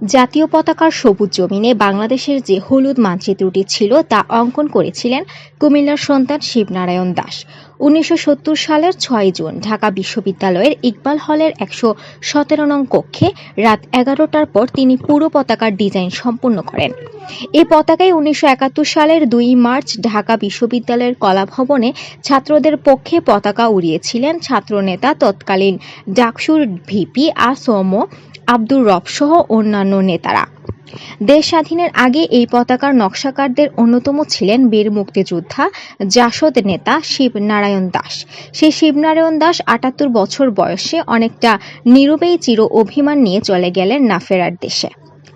জাতীয় পতাকার সবুজ জমিনে বাংলাদেশের যে হলুদ মানচিত্রটি ছিল তা অঙ্কন করেছিলেন কুমিল্লার সন্তান শিবনারায়ণ দাস। উনিশশো সত্তর সালের ছয় জুন ঢাকা বিশ্ববিদ্যালয়ের ইকবাল হলের একশো সতেরো নং কক্ষে রাত এগারোটার পর তিনি পুরো পতাকার ডিজাইন সম্পূর্ণ করেন। এই পতাকায় উনিশশো একাত্তর সালের দুই মার্চ ঢাকা বিশ্ববিদ্যালয়ের কলাভবনে ছাত্রদের পক্ষে পতাকা উড়িয়েছিলেন ছাত্রনেতা তৎকালীন ডাকসুর ভিপি আসম আব্দুর রব সহ অন্যান্য নেতারা। দেশ স্বাধীনের আগে এই পতাকার নকশাকারদের অন্যতম ছিলেন বীর মুক্তিযোদ্ধা, জাসদ নেতা শিবনারায়ণ দাস। সেই শিবনারায়ণ দাস আটাত্তর বছর বয়সে অনেকটা নীরবেই চির অভিমান নিয়ে চলে গেলেন না ফেরার দেশে।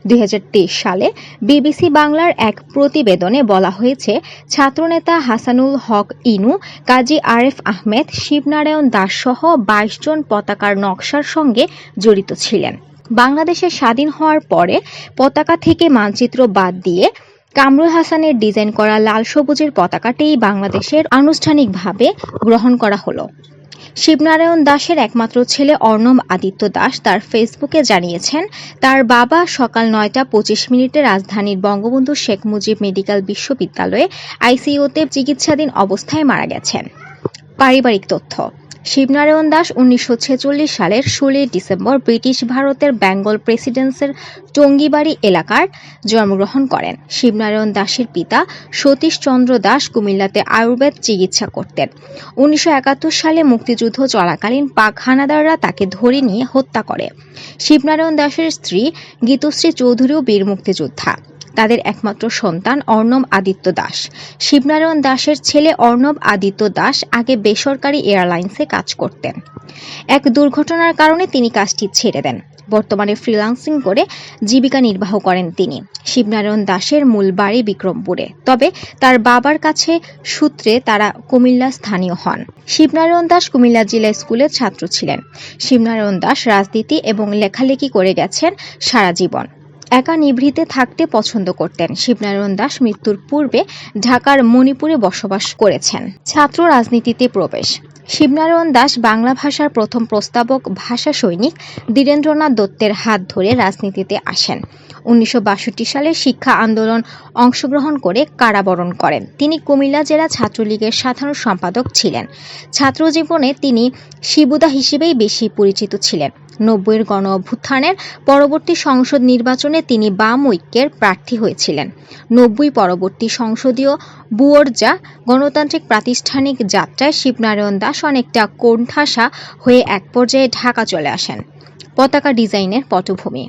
দুই হাজার তেইশ সালে বিবিসি বাংলার এক প্রতিবেদনে বলা হয়েছে, ছাত্রনেতা হাসানুল হক ইনু, কাজী আরেফ আহমেদ, শিবনারায়ণ দাস সহ বাইশ জন পতাকার নকশার সঙ্গে জড়িত ছিলেন। বাংলাদেশের স্বাধীন হওয়ার পরে পতাকা থেকে মানচিত্র বাদ দিয়ে কামরুল হাসানের ডিজাইন করা লাল সবুজের পতাকাটিই বাংলাদেশের আনুষ্ঠানিকভাবে গ্রহণ করা হলো। শিবনারায়ণ দাসের একমাত্র ছেলে অর্ণব আদিত্য দাস তার ফেসবুকে জানিয়েছেন, তার বাবা সকাল নয়টা পঁচিশ মিনিটে রাজধানীর বঙ্গবন্ধু শেখ মুজিব মেডিকেল বিশ্ববিদ্যালয়ে আইসিইউতে চিকিৎসাধীন অবস্থায় মারা গেছেন। পারিবারিক তথ্য। শিবনারায়ণ দাস উনিশশো ছেচল্লিশ সালের ষোলোই ডিসেম্বর ব্রিটিশ ভারতের বেঙ্গল প্রেসিডেন্সের টঙ্গিবাড়ি এলাকার জন্মগ্রহণ করেন। শিবনারায়ণ দাসের পিতা সতীশ চন্দ্র দাস কুমিল্লাতে আয়ুর্বেদ চিকিৎসা করতেন। উনিশশো একাত্তর সালে মুক্তিযুদ্ধ চলাকালীন পাক হানাদাররা তাকে ধরে নিয়ে হত্যা করে। শিবনারায়ণ দাসের স্ত্রী গীতশ্রী চৌধুরীও বীর মুক্তিযোদ্ধা। তাদের একমাত্র সন্তান অর্ণব আদিত্য দাস। শিবনারায়ণ দাসের ছেলে অর্ণব আদিত্য দাস আগে বেসরকারি এয়ারলাইন্সে কাজ করতেন। এক দুর্ঘটনার কারণে তিনি কাজটি ছেড়ে দেন। বর্তমানে ফ্রিলান্সিং করে জীবিকা নির্বাহ করেন তিনি। শিবনারায়ণ দাসের মূল বাড়ি বিক্রমপুরে। তবে তার বাবার কাছে সূত্রে তারা কুমিল্লা স্থানীয় হন। শিবনারায়ণ দাস কুমিল্লা জেলা স্কুলের ছাত্র ছিলেন। শিবনারায়ণ দাস রাজনীতি এবং লেখালেখি করে গেছেন সারা জীবন। একা নিভৃতে থাকতে পছন্দ করতেন। শিবনারায়ণ দাস মৃত্যুর পূর্বে ঢাকার মণিপুরে বসবাস করেছেন। ছাত্র রাজনীতিতে প্রবেশ। শিবনারায়ণ দাস বাংলা ভাষার প্রথম প্রস্তাবক, ভাষা সৈনিক দীরেন্দ্রনাথ দত্তের হাত ধরে রাজনীতিতে আসেন। উনিশশো বাষট্টি সালে শিক্ষা আন্দোলন অংশগ্রহণ করে কারাবরণ করেন। তিনি কুমিল্লা জেলা ছাত্রলীগের সাধারণ সম্পাদক ছিলেন। ছাত্রজীবনে তিনি শিবুদা হিসেবেই বেশি পরিচিত ছিলেন। নব্বইয়ের গণ অভ্যুত্থানের পরবর্তী সংসদ নির্বাচনে তিনি বাম ঐক্যের প্রার্থী হয়েছিলেন। নব্বই পরবর্তী সংসদীয় বুয়র্জা গণতান্ত্রিক প্রাতিষ্ঠানিক যাত্রায় শিবনারায়ণ দাস অনেকটা কোণঠাসা হয়ে এক পর্যায়ে ঢাকা চলে আসেন পতাকা ডিজাইনের পটভূমি।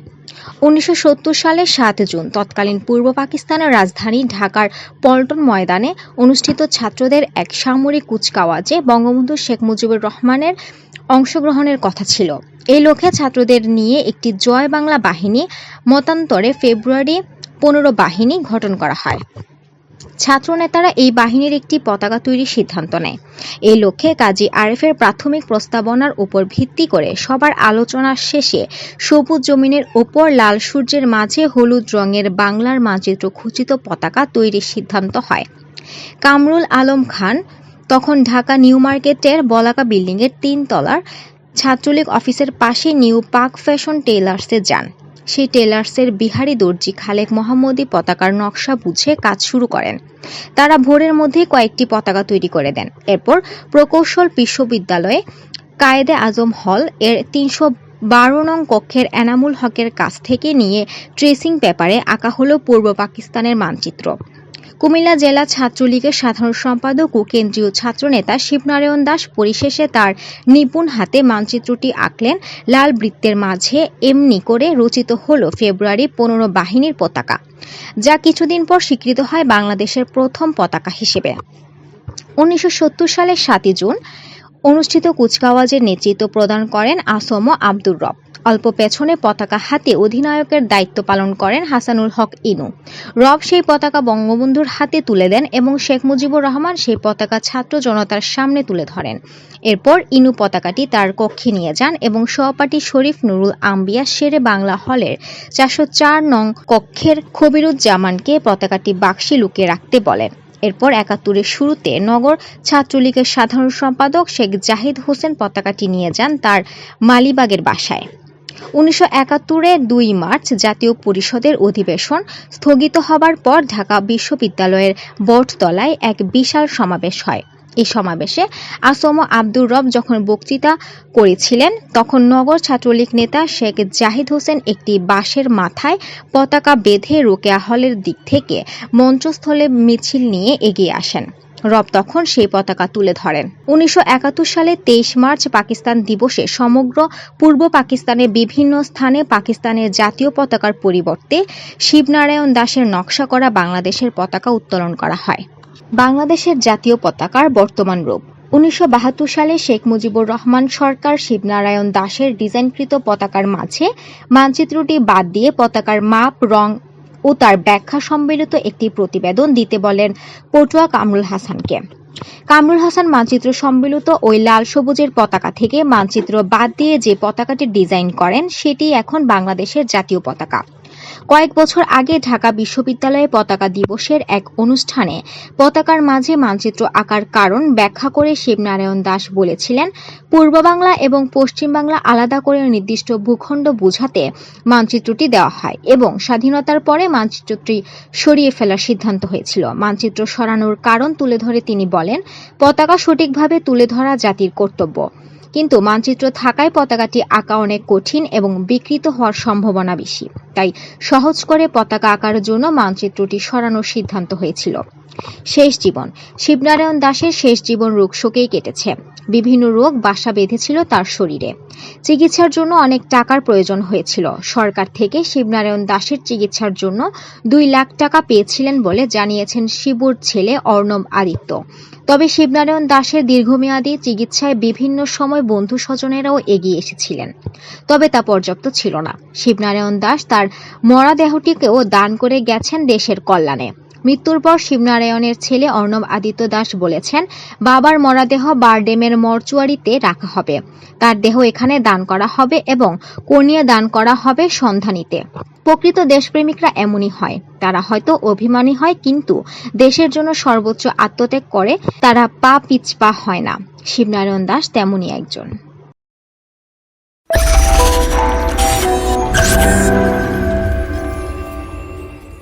উনিশশো সালের সাত জুন তৎকালীন পূর্ব পাকিস্তানের রাজধানী ঢাকার পল্টন ময়দানে অনুষ্ঠিত ছাত্রদের এক সামরিক কুচকাওয়াজে বঙ্গবন্ধু শেখ মুজিবুর রহমানের অংশগ্রহণের কথা ছিল। এই লক্ষ্যে ছাত্রদের নিয়ে একটি জয় বাংলা বাহিনী মতান্তরে ফেব্রুয়ারি পনেরো বাহিনী গঠন করা হয়। ছাত্রনেতারা এই বাহিনীর একটি পতাকা তৈরির সিদ্ধান্ত নেয়। এই লক্ষ্যে কাজী আরেফের প্রাথমিক প্রস্তাবনার উপর ভিত্তি করে সবার আলোচনা শেষে সবুজ জমিনের ওপর লাল সূর্যের মাঝে হলুদ রঙের বাংলার মানচিত্র খচিত পতাকা তৈরির সিদ্ধান্ত হয়। কামরুল আলম খান তখন ঢাকা নিউ মার্কেটের বলাকা বিল্ডিংয়ের তিন তলার ছাত্রলীগ অফিসের পাশে নিউ পার্ক ফ্যাশন টেইলার্সে যান। সেই টেলার্সের বিহারি দর্জি খালেক মোহাম্মদী পতাকার নকশা বুঝে কাজ শুরু করেন। তারা ভোরের মধ্যেই কয়েকটি পতাকা তৈরি করে দেন। এরপর প্রকৌশল বিশ্ববিদ্যালয়ে কায়েদে আজম হল এর তিনশো বারো নং কক্ষের এনামুল হকের কাছ থেকে নিয়ে ট্রেসিং পেপারে আঁকা হলো পূর্ব পাকিস্তানের মানচিত্র। কুমিল্লা জেলা ছাত্রলীগের সাধারণ সম্পাদক ও কেন্দ্রীয় ছাত্রনেতা শিবনারায়ণ দাস পরিশেষে তার নিপুণ হাতে মানচিত্রটি আঁকলেন লাল বৃত্তের মাঝে, এমনি করে রচিত হল ফেব্রুয়ারি পনেরো বাহিনীর পতাকা, যা কিছুদিন পর স্বীকৃত হয় বাংলাদেশের প্রথম পতাকা হিসেবে। উনিশশো সত্তর সালের সাতই জুন অনুষ্ঠিত কুচকাওয়াজের নেতৃত্ব প্রদান করেন আসম আব্দুর রব। অল্প পেছনে পতাকা হাতে অধিনায়কের দায়িত্ব পালন করেন হাসানুল হক ইনু। রব সেই পতাকা বঙ্গবন্ধুর হাতে তুলে দেন এবং শেখ মুজিবুর রহমান সেই পতাকা ছাত্র জনতার সামনে তুলে ধরেন। এরপর ইনু পতাকাটি তার কক্ষে নিয়ে যান এবং সহপাঠী শরীফ নুরুল আম্বিয়া শেরে বাংলা হলের চারশো চার নং কক্ষের খবিরুজ্জামানকে পতাকাটি বাক্সে লুকিয়ে রাখতে বলেন। এরপর একাত্তরের শুরুতে নগর ছাত্রলীগের সাধারণ সম্পাদক শেখ জাহিদ হোসেন পতাকাটি নিয়ে যান তার মালিবাগের বাসায়। উনিশশো দুই মার্চ জাতীয় পরিষদের অধিবেশন স্থগিত হবার পর ঢাকা বিশ্ববিদ্যালয়ের বটতলায় এক বিশাল সমাবেশ হয়। এই সমাবেশে আসম আব্দুর রব যখন বক্তৃতা করেছিলেন, তখন নগর ছাত্রলীগ নেতা শেখ জাহিদ হোসেন একটি বাঁশের মাথায় পতাকা বেঁধে রোকেয়া হলের দিক থেকে মঞ্চস্থলে মিছিল নিয়ে এগিয়ে আসেন। রব তখন সেই পতাকা তুলে ধরেন। উনিশশো একাত্তর সালে তেইশ মার্চ পাকিস্তান দিবসে সমগ্র পূর্ব পাকিস্তানের বিভিন্ন স্থানে পাকিস্তানের জাতীয় পতাকার পরিবর্তে শিবনারায়ণ দাসের নকশা করা বাংলাদেশের পতাকা উত্তোলন করা হয়। বাংলাদেশের জাতীয় পতাকার বর্তমান রূপ। উনিশশো বাহাত্তর সালে শেখ মুজিবুর রহমান সরকার শিবনারায়ণ দাসের ডিজাইনকৃত পতাকার মাঝে মানচিত্রটি বাদ দিয়ে পতাকার মাপ, রং ও তার ব্যাখ্যা সম্মিলিত একটি প্রতিবেদন দিতে বলেন পটুয়া কামরুল হাসানকে। কামরুল হাসান মানচিত্র সম্মিলিত ওই লাল সবুজের পতাকা থেকে মানচিত্র বাদ দিয়ে যে পতাকাটি ডিজাইন করেন, সেটি এখন বাংলাদেশের জাতীয় পতাকা। কয়েক বছর আগে ঢাকা বিশ্ববিদ্যালয়ে পতাকা দিবসের এক অনুষ্ঠানে পতাকার মাঝে মানচিত্র আঁকার কারণ ব্যাখ্যা করে শিবনারায়ণ দাস বলেছিলেন পূর্ব বাংলা এবং পশ্চিম বাংলা আলাদা করে নির্দিষ্ট ভূখণ্ড বোঝাতে মানচিত্রটি দেওয়া হয় এবং স্বাধীনতার পরে মানচিত্রটি সরিয়ে ফেলার সিদ্ধান্ত হয়েছিল। মানচিত্র সরানোর কারণ তুলে ধরে তিনি বলেন, পতাকা সঠিকভাবে তুলে ধরা জাতির কর্তব্য। কিন্তু মানচিত্র থাকায় পতাকাটি আঁকা অনেক কঠিন এবং বিকৃত হওয়ার সম্ভাবনা বেশি। তাই সহজ করে পতাকা আঁকার জন্য মানচিত্রটি সরানোর সিদ্ধান্ত হয়েছিল। শেষ জীবন। শিবনারায়ণ দাসের শেষ জীবন রোগ শোকেই কেটেছে। বিভিন্ন রোগ বাসা বেঁধেছিল তার শরীরে। চিকিৎসার জন্য অনেক টাকার প্রয়োজন হয়েছিল। সরকার থেকে শিবনারায়ণ দাসের চিকিৎসার জন্য দুই লাখ টাকা পেয়েছিলেন বলে জানিয়েছেন শিবুর ছেলে অর্ণব আদিত্য। তবে শিবনারায়ণ দাসের দীর্ঘমেয়াদী চিকিৎসায় বিভিন্ন সময় বন্ধু স্বজনেরাও এগিয়ে এসেছিলেন। তবে তা পর্যাপ্ত ছিল না। শিবনারায়ণ দাস তার মরা দেহটিকেও দান করে গেছেন দেশের কল্যাণে। মৃত্যুর পর শিবনারায়ণের ছেলে অর্ণব আদিত্য দাস বলেছেন, বাবার মরাদেহ বারডেমের মর্চুয়ারিতে রাখা হবে। তার দেহ এখানে দান করা হবে এবং কর্নিয়া দান করা হবে সন্ধানীতে। প্রকৃত দেশপ্রেমিকরা এমনই হয়। তারা হয়তো অভিমানী হয়, কিন্তু দেশের জন্য সর্বোচ্চ আত্মত্যাগ করে তারা পা পিছপা হয় না। শিবনারায়ণ দাস তেমনই একজন।